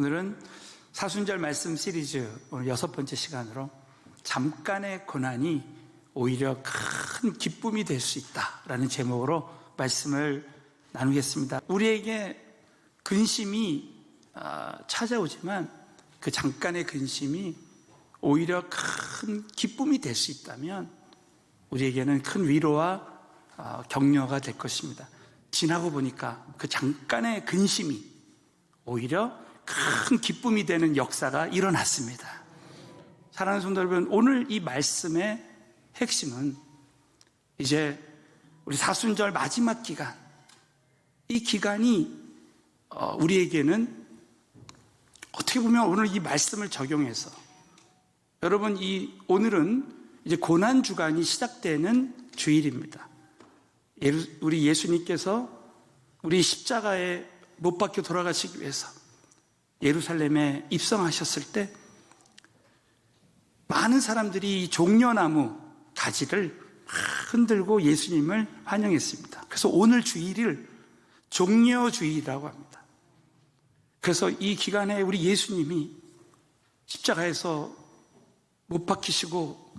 오늘은 사순절 말씀 시리즈 오늘 여섯 번째 시간으로 잠깐의 고난이 오히려 큰 기쁨이 될 수 있다라는 제목으로 말씀을 나누겠습니다. 우리에게 근심이 아, 찾아오지만 그 잠깐의 근심이 오히려 큰 기쁨이 될 수 있다면 우리에게는 큰 위로와 아, 격려가 될 것입니다. 지나고 보니까 그 잠깐의 근심이 오히려 큰 기쁨이 되는 역사가 일어났습니다. 사랑하는 성도 여러분, 오늘 이 말씀의 핵심은 이제 우리 사순절 마지막 기간, 이 기간이 어, 우리에게는 어떻게 보면 오늘 이 말씀을 적용해서 여러분 이 오늘은 이제 고난 주간이 시작되는 주일입니다. 우리 예수님께서 우리 십자가에 못 박혀 돌아가시기 위해서 예루살렘에 입성하셨을 때 많은 사람들이 이 종려나무 가지를 막 흔들고 예수님을 환영했습니다. 그래서 오늘 주일을 종려주일이라고 합니다. 그래서 이 기간에 우리 예수님이 십자가에서 못 박히시고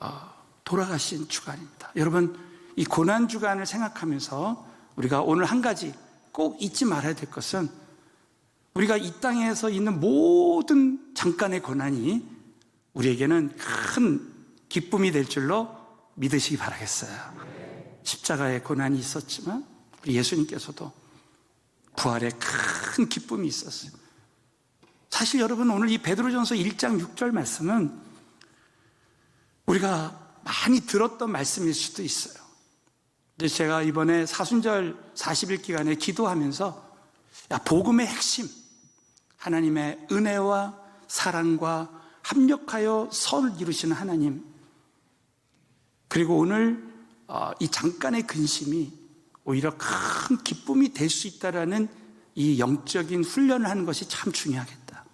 어, 돌아가신 주간입니다. 여러분 이 고난 주간을 생각하면서 우리가 오늘 한 가지 꼭 잊지 말아야 될 것은 우리가 이 땅에서 있는 모든 잠깐의 고난이 우리에게는 큰 기쁨이 될 줄로 믿으시기 바라겠어요. 십자가의 고난이 있었지만 우리 예수님께서도 부활에 큰 기쁨이 있었어요. 사실 여러분 오늘 이 베드로전서 1장 6절 말씀은 우리가 많이 들었던 말씀일 수도 있어요. 근데 제가 이번에 사순절 40일 기간에 기도하면서 야, 복음의 핵심, 하나님의 은혜와 사랑과 합력하여 선을 이루시는 하나님, 그리고 오늘 어, 이 잠깐의 근심이 오히려 큰 기쁨이 될 수 있다라는 이 영적인 훈련을 하는 것이 참 중요하겠다.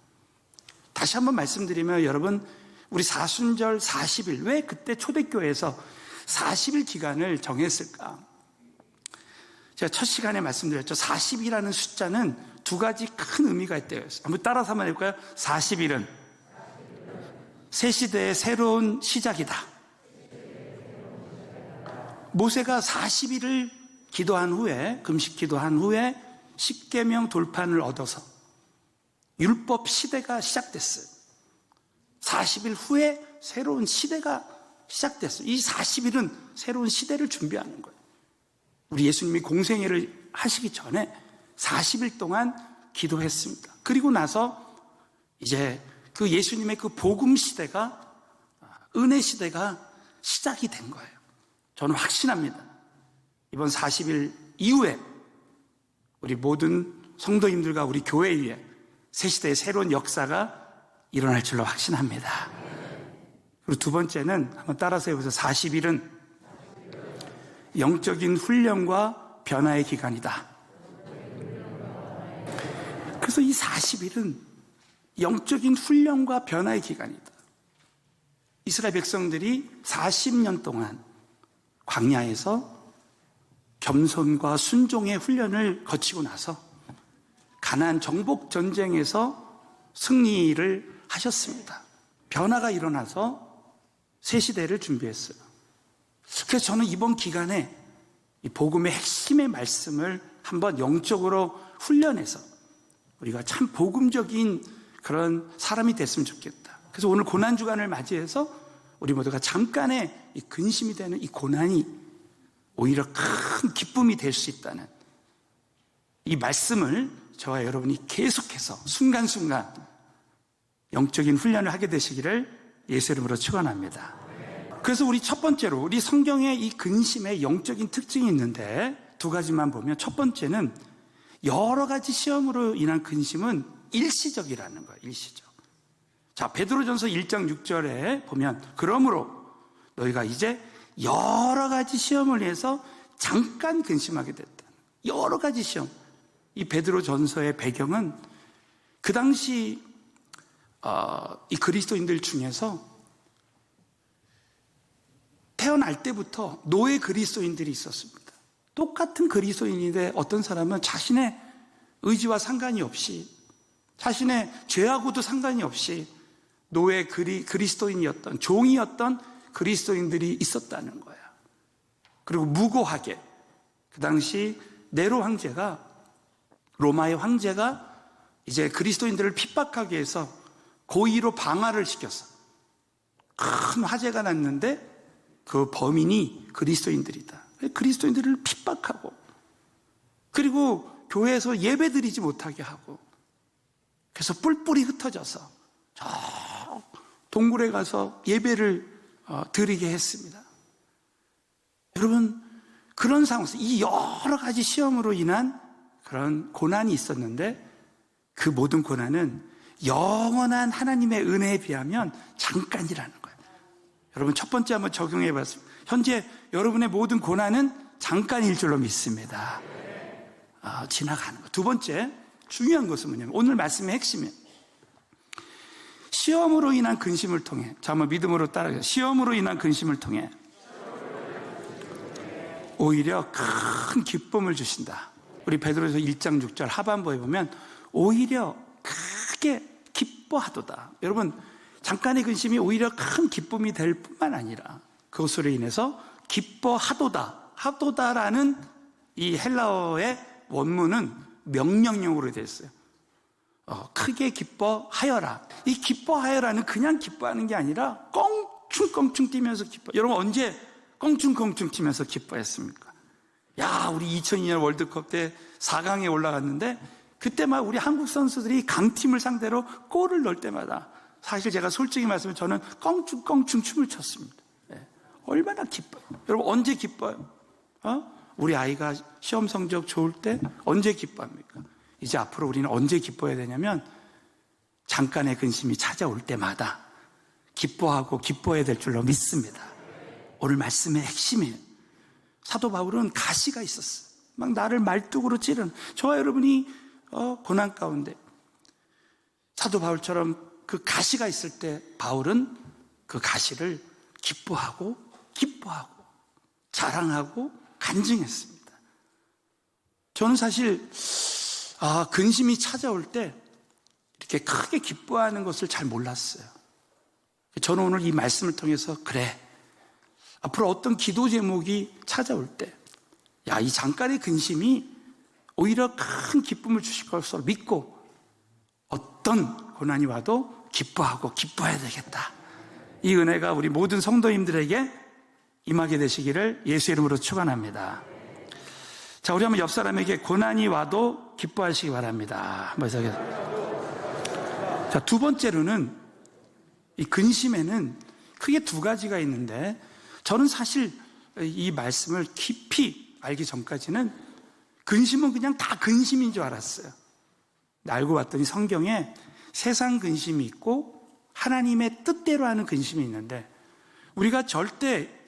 다시 한번 말씀드리면 여러분 우리 사순절 40일 왜 그때 초대교회에서 40일 기간을 정했을까? 제가 첫 시간에 말씀드렸죠. 40이라는 숫자는 두 가지 큰 의미가 있대요. 한번 따라서 한번 해볼까요? 40일은 새 시대의 새로운 시작이다. 모세가 40일을 기도한 후에 금식 기도한 후에 십계명 돌판을 얻어서 율법 시대가 시작됐어요. 40일 후에 새로운 시대가 시작됐어요. 이 40일은 새로운 시대를 준비하는 거예요. 우리 예수님이 공생애를 하시기 전에 40일 동안 기도했습니다. 그리고 나서 이제 그 예수님의 그 복음 시대가 은혜 시대가 시작이 된 거예요. 저는 확신합니다. 이번 40일 이후에 우리 모든 성도님들과 우리 교회 위에 새 시대의 새로운 역사가 일어날 줄로 확신합니다. 그리고 두 번째는 한번 따라서 해보세요. 40일은 영적인 훈련과 변화의 기간이다. 그래서 이 40일은 영적인 훈련과 변화의 기간이다. 이스라엘 백성들이 40년 동안 광야에서 겸손과 순종의 훈련을 거치고 나서 가나안 정복 전쟁에서 승리를 하셨습니다. 변화가 일어나서 새 시대를 준비했어요. 그래서 저는 이번 기간에 이 복음의 핵심의 말씀을 한번 영적으로 훈련해서 우리가 참 복음적인 그런 사람이 됐으면 좋겠다. 그래서 오늘 고난 주간을 맞이해서 우리 모두가 잠깐의 이 근심이 되는 이 고난이 오히려 큰 기쁨이 될 수 있다는 이 말씀을 저와 여러분이 계속해서 순간순간 영적인 훈련을 하게 되시기를 예수 이름으로 축원합니다. 그래서 우리 첫 번째로 우리 성경에 이 근심의 영적인 특징이 있는데 두 가지만 보면 첫 번째는 여러 가지 시험으로 인한 근심은 일시적이라는 거예요. 일시적. 자, 베드로전서 1장 6절에 보면 그러므로 너희가 이제 여러 가지 시험을 해서 잠깐 근심하게 됐다. 여러 가지 시험. 이 베드로전서의 배경은 그 당시 어, 이 그리스도인들 중에서 태어날 때부터 노예 그리스도인들이 있었습니다. 똑같은 그리스도인인데 어떤 사람은 자신의 의지와 상관이 없이 자신의 죄하고도 상관이 없이 노예 그리, 그리스도인이었던 종이었던 그리스도인들이 있었다는 거야. 그리고 무고하게 그 당시 네로 황제가 로마의 황제가 이제 그리스도인들을 핍박하기 위해서 고의로 방화를 시켰어. 큰 화재가 났는데 그 범인이 그리스도인들이다. 그리스도인들을 핍박하고 그리고 교회에서 예배드리지 못하게 하고 그래서 뿔뿔이 흩어져서 저 동굴에 가서 예배를 어, 드리게 했습니다. 여러분 그런 상황에서 이 여러 가지 시험으로 인한 그런 고난이 있었는데 그 모든 고난은 영원한 하나님의 은혜에 비하면 잠깐이라는 거예요. 여러분 첫 번째 한번 적용해 봤습니다. 현재 여러분의 모든 고난은 잠깐일 줄로 믿습니다. 아, 지나가는 거. 두 번째 중요한 것은 뭐냐면 오늘 말씀의 핵심이에요. 시험으로 인한 근심을 통해 자 한번 믿음으로 따라가요. 시험으로 인한 근심을 통해 오히려 큰 기쁨을 주신다. 우리 베드로에서 1장 6절 하반부에 보면 오히려 크게 기뻐하도다. 여러분 잠깐의 근심이 오히려 큰 기쁨이 될 뿐만 아니라 그것으로 인해서 기뻐하도다. 하도다라는 이 헬라어의 원문은 명령형으로 되어 있어요. 어, 크게 기뻐하여라. 이 기뻐하여라는 그냥 기뻐하는 게 아니라 껑충껑충 뛰면서 기뻐. 여러분 언제 껑충껑충 뛰면서 기뻐했습니까? 야, 우리 2002년 월드컵 때 4강에 올라갔는데 그때 막 우리 한국 선수들이 강팀을 상대로 골을 넣을 때마다 사실 제가 솔직히 말씀을 저는 껑충껑충 춤을 췄습니다. 네. 얼마나 기뻐요. 여러분 언제 기뻐요? 어? 우리 아이가 시험 성적 좋을 때 언제 기뻐합니까? 이제 앞으로 우리는 언제 기뻐해야 되냐면 잠깐의 근심이 찾아올 때마다 기뻐하고 기뻐해야 될 줄로 믿습니다. 오늘 말씀의 핵심이에요. 사도 바울은 가시가 있었어요. 막 나를 말뚝으로 찌른 저와 여러분이 어, 고난 가운데 사도 바울처럼 그 가시가 있을 때 바울은 그 가시를 기뻐하고 기뻐하고 자랑하고 간증했습니다. 저는 사실 아, 근심이 찾아올 때 이렇게 크게 기뻐하는 것을 잘 몰랐어요. 저는 오늘 이 말씀을 통해서 그래. 앞으로 어떤 기도 제목이 찾아올 때, 야, 이 잠깐의 근심이 오히려 큰 기쁨을 주실 것으로 믿고 어떤 고난이 와도 기뻐하고 기뻐해야 되겠다. 이 은혜가 우리 모든 성도님들에게 임하게 되시기를 예수 이름으로 축원합니다. 자, 우리 한번 옆 사람에게 고난이 와도 기뻐하시기 바랍니다. 한번 해서 자, 두 번째로는 이 근심에는 크게 두 가지가 있는데 저는 사실 이 말씀을 깊이 알기 전까지는 근심은 그냥 다 근심인 줄 알았어요. 알고 봤더니 성경에 세상 근심이 있고 하나님의 뜻대로 하는 근심이 있는데 우리가 절대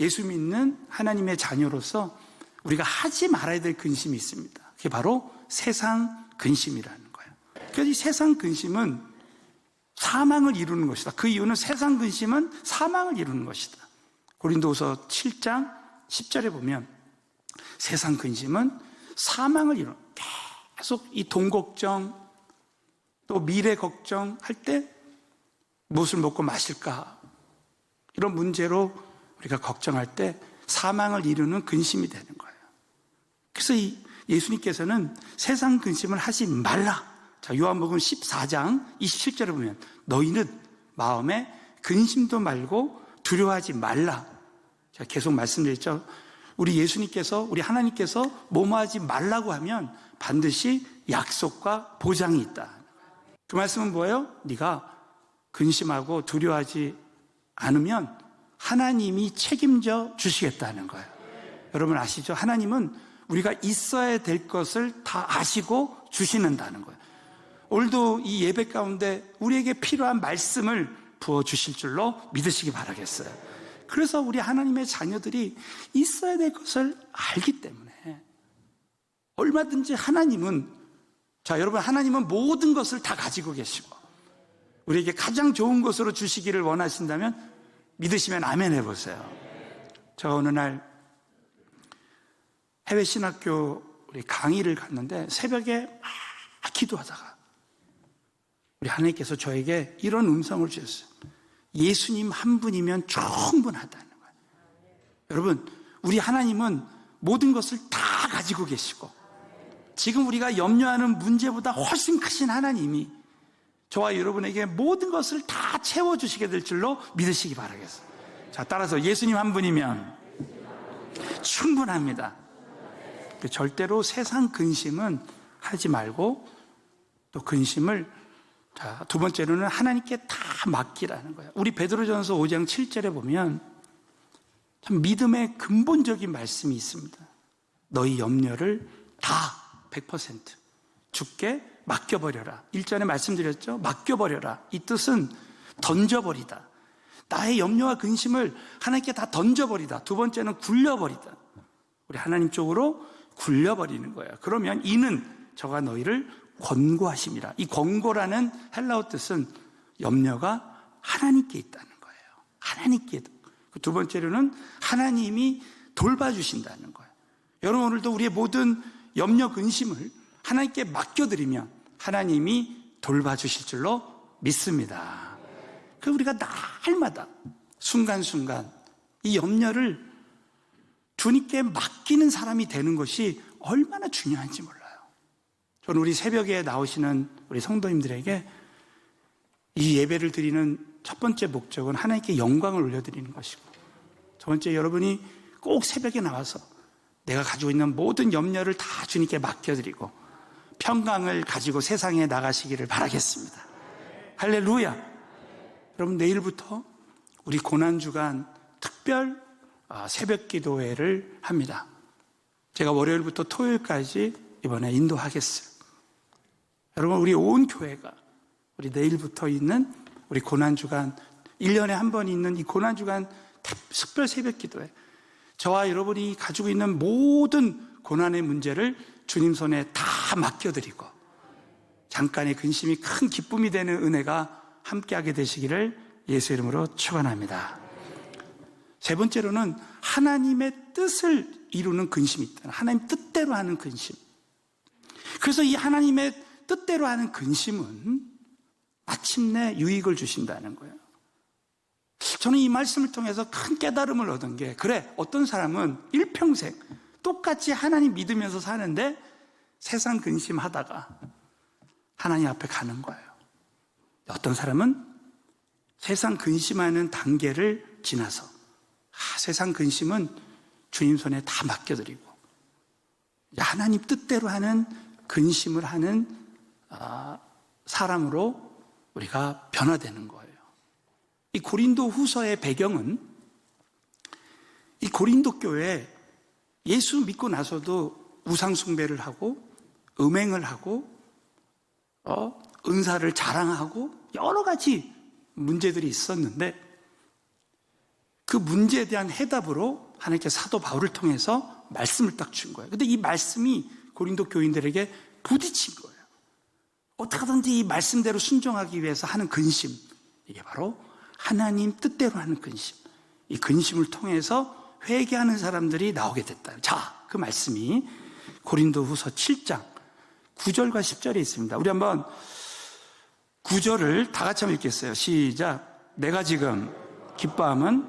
예수 믿는 하나님의 자녀로서 우리가 하지 말아야 될 근심이 있습니다. 그게 바로 세상 근심이라는 거예요. 그래서 이 세상 근심은 사망을 이루는 것이다. 그 이유는 세상 근심은 사망을 이루는 것이다. 고린도서 7장 10절에 보면 세상 근심은 사망을 이루는 계속 이 돈 걱정 또 미래 걱정 할 때 무엇을 먹고 마실까 이런 문제로 우리가 걱정할 때 사망을 이루는 근심이 되는 거예요. 그래서 이 예수님께서는 세상 근심을 하지 말라. 자, 요한복음 14장 27절에 보면 너희는 마음에 근심도 말고 두려워하지 말라. 제가 계속 말씀드렸죠. 우리 예수님께서 우리 하나님께서 뭐뭐하지 말라고 하면 반드시 약속과 보장이 있다. 그 말씀은 뭐예요? 네가 근심하고 두려워하지 않으면 하나님이 책임져 주시겠다는 거예요. 여러분 아시죠? 하나님은 우리가 있어야 될 것을 다 아시고 주시는다는 거예요. 오늘도 이 예배 가운데 우리에게 필요한 말씀을 부어 주실 줄로 믿으시기 바라겠어요. 그래서 우리 하나님의 자녀들이 있어야 될 것을 알기 때문에 얼마든지 하나님은 자, 여러분 하나님은 모든 것을 다 가지고 계시고 우리에게 가장 좋은 것으로 주시기를 원하신다면 믿으시면 아멘 해보세요. 저 어느 날 해외 신학교 우리 강의를 갔는데 새벽에 막 기도하다가 우리 하나님께서 저에게 이런 음성을 주셨어요. 예수님 한 분이면 충분하다는 거예요. 여러분, 우리 하나님은 모든 것을 다 가지고 계시고, 지금 우리가 염려하는 문제보다 훨씬 크신 하나님이 저와 여러분에게 모든 것을 다 채워주시게 될 줄로 믿으시기 바라겠어요. 자, 따라서 예수님 한 분이면 충분합니다. 절대로 세상 근심은 하지 말고 또 근심을 자, 두 번째로는 하나님께 다 맡기라는 거예요. 우리 베드로전서 5장 7절에 보면 참 믿음의 근본적인 말씀이 있습니다. 너희 염려를 다 100% 주께 맡겨버려라. 일전에 말씀드렸죠? 맡겨버려라. 이 뜻은 던져버리다. 나의 염려와 근심을 하나님께 다 던져버리다. 두 번째는 굴려버리다. 우리 하나님 쪽으로 굴려버리는 거예요. 그러면 이는 저가 너희를 권고하심이라. 이 권고라는 헬라어 뜻은 염려가 하나님께 있다는 거예요. 하나님께. 그두 번째로는 하나님이 돌봐주신다는 거예요. 여러분 오늘도 우리의 모든 염려 근심을 하나님께 맡겨드리면 하나님이 돌봐주실 줄로 믿습니다. 그 우리가 날마다 순간순간 이 염려를 주님께 맡기는 사람이 되는 것이 얼마나 중요한지 몰라요. 저는 우리 새벽에 나오시는 우리 성도님들에게 이 예배를 드리는 첫 번째 목적은 하나님께 영광을 올려드리는 것이고 두 번째 여러분이 꼭 새벽에 나와서 내가 가지고 있는 모든 염려를 다 주님께 맡겨드리고 평강을 가지고 세상에 나가시기를 바라겠습니다. 할렐루야. 여러분 내일부터 우리 고난 주간 특별 아, 새벽 기도회를 합니다. 제가 월요일부터 토요일까지 이번에 인도하겠어요. 여러분 우리 온 교회가 우리 내일부터 있는 우리 고난 주간 1년에 한 번 있는 이 고난 주간 특별 새벽 기도회 저와 여러분이 가지고 있는 모든 고난의 문제를 주님 손에 다 맡겨드리고 잠깐의 근심이 큰 기쁨이 되는 은혜가 함께하게 되시기를 예수 이름으로 축원합니다. 세 번째로는 하나님의 뜻을 이루는 근심이 있다. 하나님 뜻대로 하는 근심. 그래서 이 하나님의 뜻대로 하는 근심은 마침내 유익을 주신다는 거예요. 저는 이 말씀을 통해서 큰 깨달음을 얻은 게, 그래, 어떤 사람은 일평생 똑같이 하나님 믿으면서 사는데 세상 근심하다가 하나님 앞에 가는 거예요. 어떤 사람은 세상 근심하는 단계를 지나서 아, 세상 근심은 주님 손에 다 맡겨드리고 하나님 뜻대로 하는 근심을 하는 아, 사람으로 우리가 변화되는 거예요. 이 고린도 후서의 배경은 이 고린도 교회 예수 믿고 나서도 우상숭배를 하고 음행을 하고 어, 은사를 자랑하고 여러 가지 문제들이 있었는데 그 문제에 대한 해답으로 하나님께 사도 바울을 통해서 말씀을 딱 준 거예요. 근데 이 말씀이 고린도 교인들에게 부딪힌 거예요. 어떻게든지 이 말씀대로 순종하기 위해서 하는 근심. 이게 바로 하나님 뜻대로 하는 근심. 이 근심을 통해서 회개하는 사람들이 나오게 됐다. 자, 그 말씀이 고린도 후서 7장 9절과 10절에 있습니다. 우리 한번 9절을 다 같이 한번 읽겠어요. 시작. 내가 지금 기뻐함은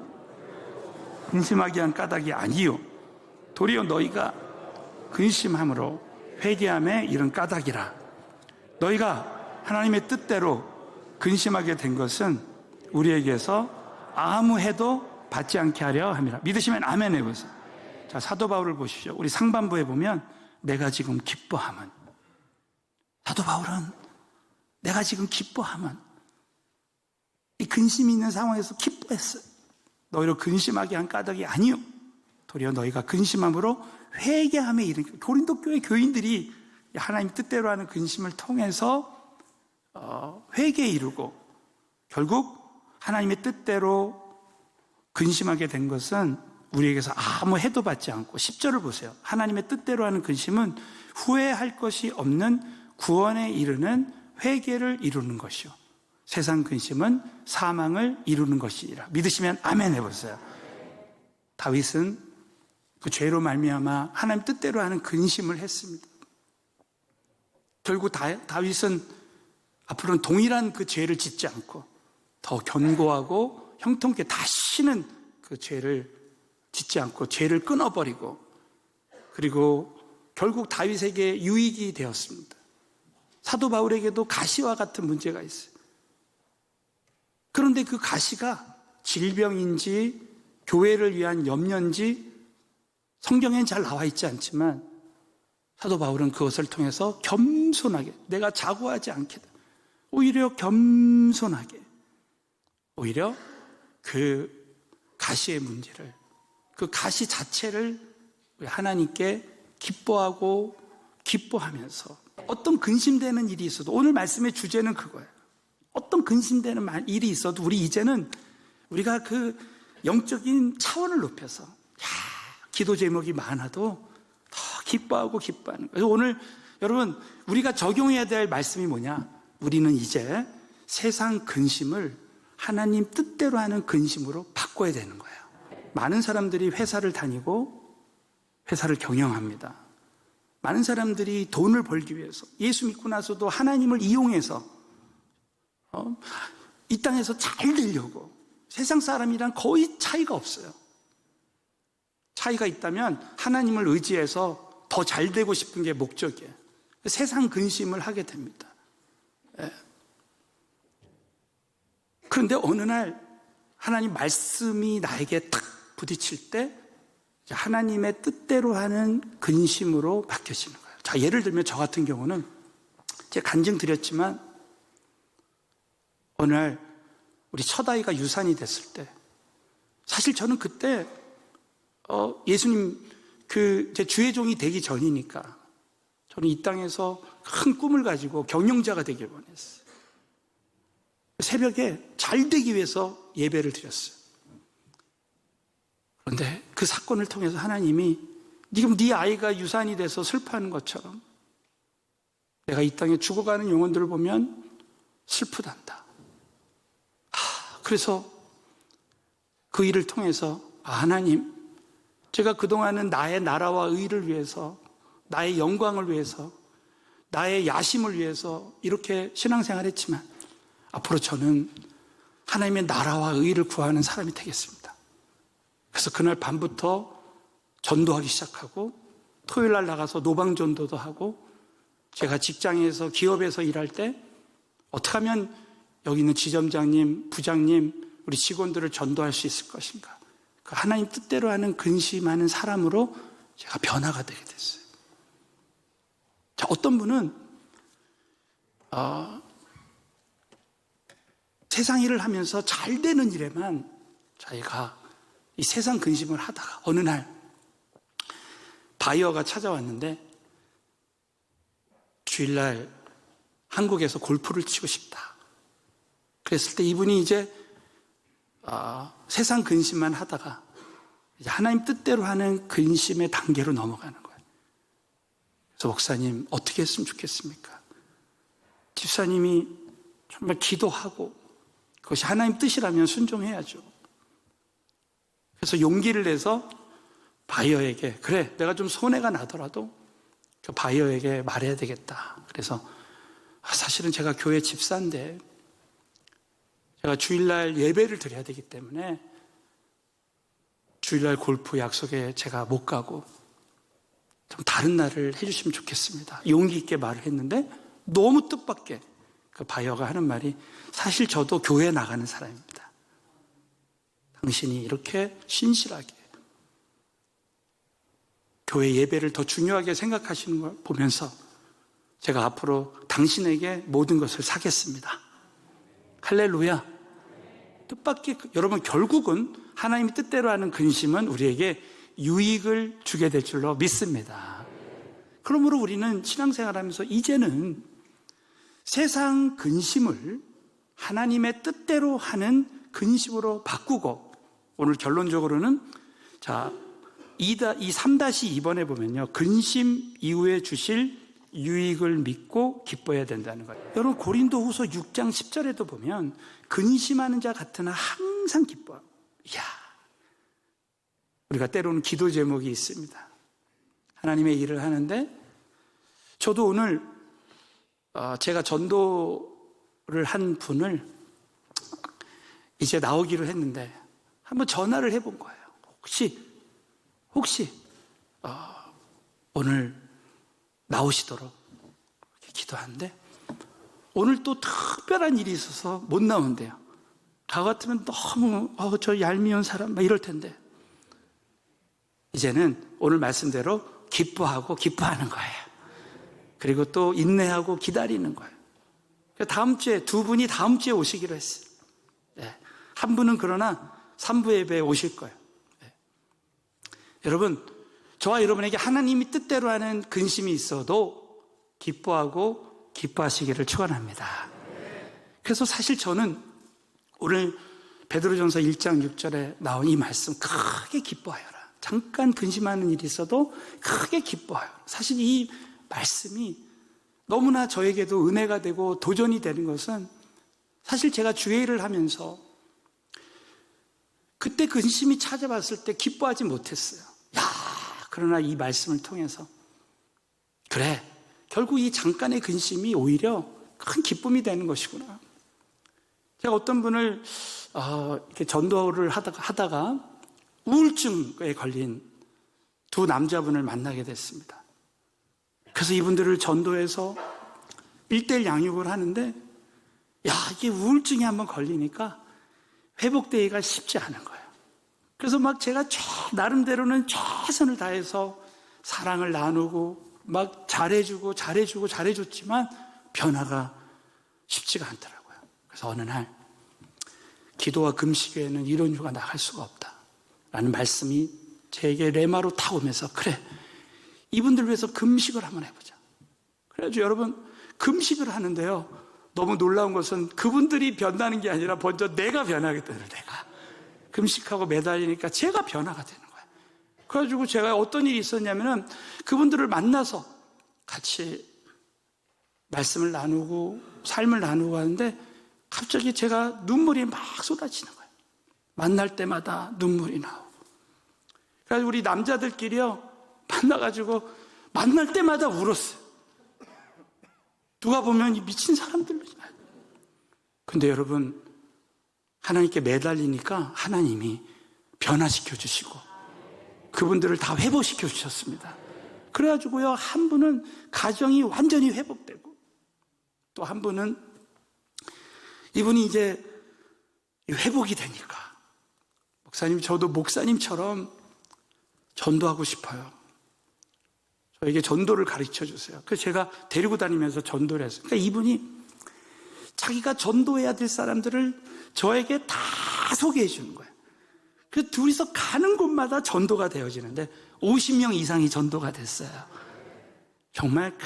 근심하기 한 까닭이 아니요. 도리어 너희가 근심함으로 회개함에 이런 까닭이라. 너희가 하나님의 뜻대로 근심하게 된 것은 우리에게서 아무 해도 받지 않게 하려 함이라. 믿으시면 아멘 해보세요. 자, 사도 바울을 보십시오. 우리 상반부에 보면 내가 지금 기뻐함은 사도 바울은 내가 지금 기뻐함은 이 근심이 있는 상황에서 기뻐했어요. 너희를 근심하게 한 까닭이 아니요. 도리어 너희가 근심함으로 회개함에 이른 고린도 교회 교인들이 하나님 뜻대로 하는 근심을 통해서 어, 회개에 이르고 결국 하나님의 뜻대로 근심하게 된 것은 우리에게서 아무 해도 받지 않고 10절을 보세요. 하나님의 뜻대로 하는 근심은 후회할 것이 없는 구원에 이르는 회개를 이루는 것이요. 세상 근심은 사망을 이루는 것이라. 믿으시면 아멘 해보세요. 다윗은 그 죄로 말미암아 하나님 뜻대로 하는 근심을 했습니다. 결국 다, 다윗은 앞으로는 동일한 그 죄를 짓지 않고 더 견고하고 형통케 다시는 그 죄를 짓지 않고 죄를 끊어버리고 그리고 결국 다윗에게 유익이 되었습니다. 사도 바울에게도 가시와 같은 문제가 있어요. 그런데 그 가시가 질병인지 교회를 위한 염려인지 성경엔 잘 나와 있지 않지만 사도 바울은 그것을 통해서 겸손하게 내가 자고하지 않게 오히려 겸손하게 오히려 그 가시의 문제를 그 가시 자체를 하나님께 기뻐하고 기뻐하면서 어떤 근심되는 일이 있어도 오늘 말씀의 주제는 그거예요. 어떤 근심되는 말- 일이 있어도 우리 이제는 우리가 그 영적인 차원을 높여서 야, 기도 제목이 많아도 더 기뻐하고 기뻐하는 거예요. 오늘 여러분 우리가 적용해야 될 말씀이 뭐냐? 우리는 이제 세상 근심을 하나님 뜻대로 하는 근심으로 바꿔야 되는 거예요. 많은 사람들이 회사를 다니고 회사를 경영합니다. 많은 사람들이 돈을 벌기 위해서 예수 믿고 나서도 하나님을 이용해서 어, 이 땅에서 잘 되려고 세상 사람이랑 거의 차이가 없어요. 차이가 있다면 하나님을 의지해서 더 잘 되고 싶은 게 목적이에요. 세상 근심을 하게 됩니다. 예. 그런데 어느 날 하나님 말씀이 나에게 탁 부딪힐 때 하나님의 뜻대로 하는 근심으로 바뀌어지는 거예요. 자, 예를 들면 저 같은 경우는 제가 간증 드렸지만 어느 날 우리 첫 아이가 유산이 됐을 때 사실 저는 그때 어, 예수님 그 제 주의 종이 되기 전이니까 저는 이 땅에서 큰 꿈을 가지고 경영자가 되길 원했어요. 새벽에 잘 되기 위해서 예배를 드렸어요. 그런데 그 사건을 통해서 하나님이 지금 네 아이가 유산이 돼서 슬퍼하는 것처럼 내가 이 땅에 죽어가는 영혼들을 보면 슬프단다. 아, 그래서 그 일을 통해서 아, 하나님, 제가 그동안은 나의 나라와 의를 위해서, 나의 영광을 위해서, 나의 야심을 위해서 이렇게 신앙생활 했지만 앞으로 저는 하나님의 나라와 의를 구하는 사람이 되겠습니다. 그래서 그날 밤부터 전도하기 시작하고 토요일 날 나가서 노방 전도도 하고 제가 직장에서 기업에서 일할 때 어떻게 하면 여기 있는 지점장님, 부장님, 우리 직원들을 전도할 수 있을 것인가? 그 하나님 뜻대로 하는 근심하는 사람으로 제가 변화가 되게 됐어요. 자, 어떤 분은 어, 세상 일을 하면서 잘 되는 일에만 자기가 이 세상 근심을 하다가 어느 날 바이어가 찾아왔는데 주일날 한국에서 골프를 치고 싶다. 그랬을 때 이분이 이제 아, 세상 근심만 하다가 하나님 뜻대로 하는 근심의 단계로 넘어가는 거예요. 그래서 목사님 어떻게 했으면 좋겠습니까? 집사님이 정말 기도하고 그것이 하나님 뜻이라면 순종해야죠. 그래서 용기를 내서 바이어에게 그래 내가 좀 손해가 나더라도 그 바이어에게 말해야 되겠다. 그래서 아, 사실은 제가 교회 집사인데 제가 주일날 예배를 드려야 되기 때문에 주일날 골프 약속에 제가 못 가고 좀 다른 날을 해주시면 좋겠습니다. 용기 있게 말을 했는데 너무 뜻밖의 그 바이어가 하는 말이 사실 저도 교회 나가는 사람입니다. 당신이 이렇게 신실하게 교회 예배를 더 중요하게 생각하시는 걸 보면서 제가 앞으로 당신에게 모든 것을 사겠습니다. 할렐루야. 뜻밖의 그- 여러분 결국은 하나님의 뜻대로 하는 근심은 우리에게 유익을 주게 될 줄로 믿습니다. 그러므로 우리는 신앙생활하면서 이제는 세상 근심을 하나님의 뜻대로 하는 근심으로 바꾸고 오늘 결론적으로는 자, 2다, 이 3-2번에 보면요. 근심 이후에 주실 유익을 믿고 기뻐해야 된다는 거예요. 여러분 고린도 후서 6장 10절에도 보면 근심하는 자 같으나 항상 기뻐. 이야. 우리가 때로는 기도 제목이 있습니다. 하나님의 일을 하는데 저도 오늘 어, 제가 전도 한 분을 이제 나오기로 했는데 한번 전화를 해본 거예요. 혹시 혹시 어, 오늘 나오시도록 기도하는데 오늘 또 특별한 일이 있어서 못 나온대요. 저 같으면 너무 어, 저 얄미운 사람 막 이럴 텐데 이제는 오늘 말씀대로 기뻐하고 기뻐하는 거예요. 그리고 또 인내하고 기다리는 거예요. 그러니까 다음 주에 두 분이 다음 주에 오시기로 했어요. 네. 한 분은 그러나 3부 예배에 오실 거예요. 네. 여러분, 저와 여러분에게 하나님이 뜻대로 하는 근심이 있어도 기뻐하고 기뻐하시기를 축원합니다. 그래서 사실 저는 오늘 베드로전서 1장 6절에 나온 이 말씀 크게 기뻐하여라. 잠깐 근심하는 일이 있어도 크게 기뻐하여. 사실 이 말씀이 너무나 저에게도 은혜가 되고 도전이 되는 것은 사실 제가 주회를 하면서 그때 근심이 찾아왔을 때 기뻐하지 못했어요. 야, 그러나 이 말씀을 통해서 그래, 결국 이 잠깐의 근심이 오히려 큰 기쁨이 되는 것이구나. 제가 어떤 분을 어, 이렇게 전도를 하다가, 하다가 우울증에 걸린 두 남자분을 만나게 됐습니다. 그래서 이분들을 전도해서 일대일 양육을 하는데, 야, 이게 우울증에 한번 걸리니까 회복되기가 쉽지 않은 거예요. 그래서 막 제가 최, 나름대로는 최선을 다해서 사랑을 나누고, 막 잘해주고, 잘해주고, 잘해줬지만 변화가 쉽지가 않더라고요. 그래서 어느 날, 기도와 금식 외에는 이런 휴가 나갈 수가 없다. 라는 말씀이 제게 레마로 타오면서, 그래, 이분들 위해서 금식을 한번 해보자. 그래가지고 여러분, 금식을 하는데요. 너무 놀라운 것은 그분들이 변하는 게 아니라 먼저 내가 변하겠다는 내가. 금식하고 매달리니까 제가 변화가 되는 거예요. 그래가지고 제가 어떤 일이 있었냐면은 그분들을 만나서 같이 말씀을 나누고 삶을 나누고 하는데 갑자기 제가 눈물이 막 쏟아지는 거예요. 만날 때마다 눈물이 나오고. 그래서 우리 남자들끼리요, 만나가지고 만날 때마다 울었어요. 누가 보면 이 미친 사람들로. 근데 여러분, 하나님께 매달리니까 하나님이 변화시켜 주시고 그분들을 다 회복시켜 주셨습니다. 그래가지고요, 한 분은 가정이 완전히 회복되고 또 한 분은 이분이 이제 회복이 되니까 목사님, 저도 목사님처럼 전도하고 싶어요. 저에게 전도를 가르쳐 주세요. 그래서 제가 데리고 다니면서 전도를 했어요. 그러니까 이분이 자기가 전도해야 될 사람들을 저에게 다 소개해 주는 거예요. 그 둘이서 가는 곳마다 전도가 되어지는데 50명 이상이 전도가 됐어요. 정말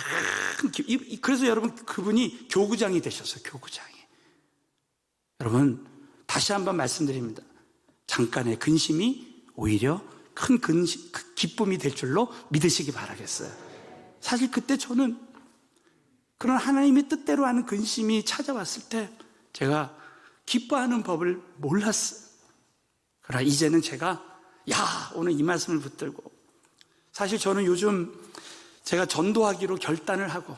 큰 기, 이- 그래서 여러분 그분이 교구장이 되셨어요. 교구장이. 여러분 다시 한번 말씀드립니다. 잠깐의 근심이 오히려 큰 근심, 그 기쁨이 될 줄로 믿으시기 바라겠어요. 사실 그때 저는 그런 하나님의 뜻대로 하는 근심이 찾아왔을 때 제가 기뻐하는 법을 몰랐어요. 그러나 이제는 제가 야 오늘 이 말씀을 붙들고 사실 저는 요즘 제가 전도하기로 결단을 하고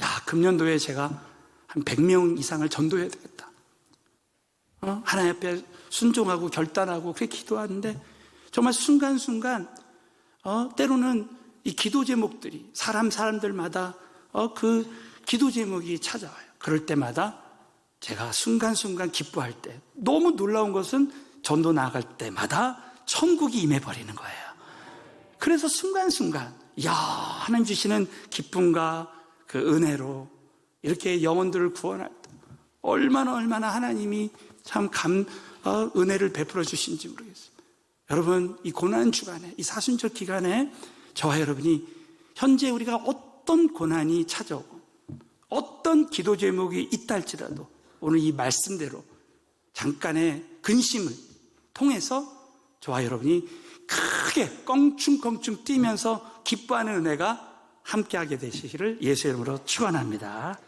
야 금년도에 제가 한 100명 이상을 전도해야 되겠다. 어? 하나님 앞에 순종하고 결단하고 그렇게 기도하는데 정말 순간순간 어, 때로는 이 기도 제목들이 사람 사람들마다 어, 그 기도 제목이 찾아와요. 그럴 때마다 제가 순간순간 기뻐할 때 너무 놀라운 것은 전도 나갈 때마다 천국이 임해버리는 거예요. 그래서 순간순간 야 하나님 주시는 기쁨과 그 은혜로 이렇게 영혼들을 구원할 때 얼마나 얼마나 하나님이 참 감, 어, 은혜를 베풀어 주신지 모르겠어요. 여러분, 이 고난 주간에, 이 사순절 기간에 저와 여러분이 현재 우리가 어떤 고난이 찾아오고 어떤 기도 제목이 있다 할지라도 오늘 이 말씀대로 잠깐의 근심을 통해서 저와 여러분이 크게 껑충껑충 뛰면서 기뻐하는 은혜가 함께하게 되시기를 예수 이름으로 축원합니다.